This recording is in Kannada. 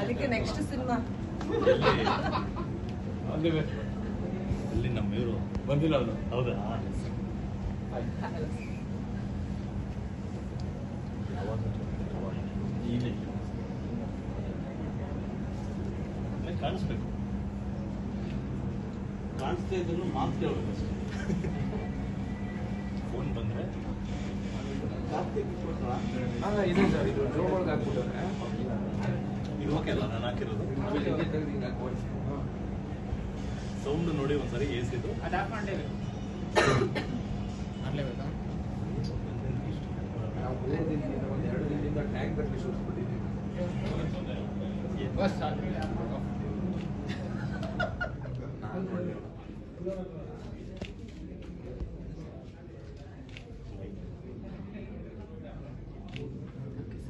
ಅದಕ್ಕೆ ನೆಕ್ಸ್ಟ್ ಸಿನಿಮಾ ಅಲ್ಲಿ ನಮ್ಮ ಇವರು ಬಂದಿಲ್ಲ ಅವನು ಹೌದಾ? ಕಾಣಿಸ್ಬೇಕು. ಕಾಣಿಸ್ತಾ ಇದ್ರು ಮಾತು ಕೇಳಬೇಕು ಅಷ್ಟೇ ಫೋನ್ ಬಂದ್ರೆ? ಇದೆ ಸರ್ ಇದು ಇದು ಓಕೆ ಅಲ್ಲ ನಾನು ಹಾಕಿರೋದು. ಸೌಂಡ್ ನೋಡಿ ಒಂದ್ಸರಿ ಎ ಸಿದು ಅದು ಆಫ್ ಮಾಡಲೇಬೇಕು. ಮಾಡಲೇಬೇಕಾ? ನಾವು ಒಂದು ಎರಡು ದಿನದಿಂದ ಟ್ಯಾಂಕ್ ಗಟ್ಟಲೆ ಸುರಿಸ್ಬಿಟ್ಟಿದ್ದೀವಿ ಬಸ್ kilómetros.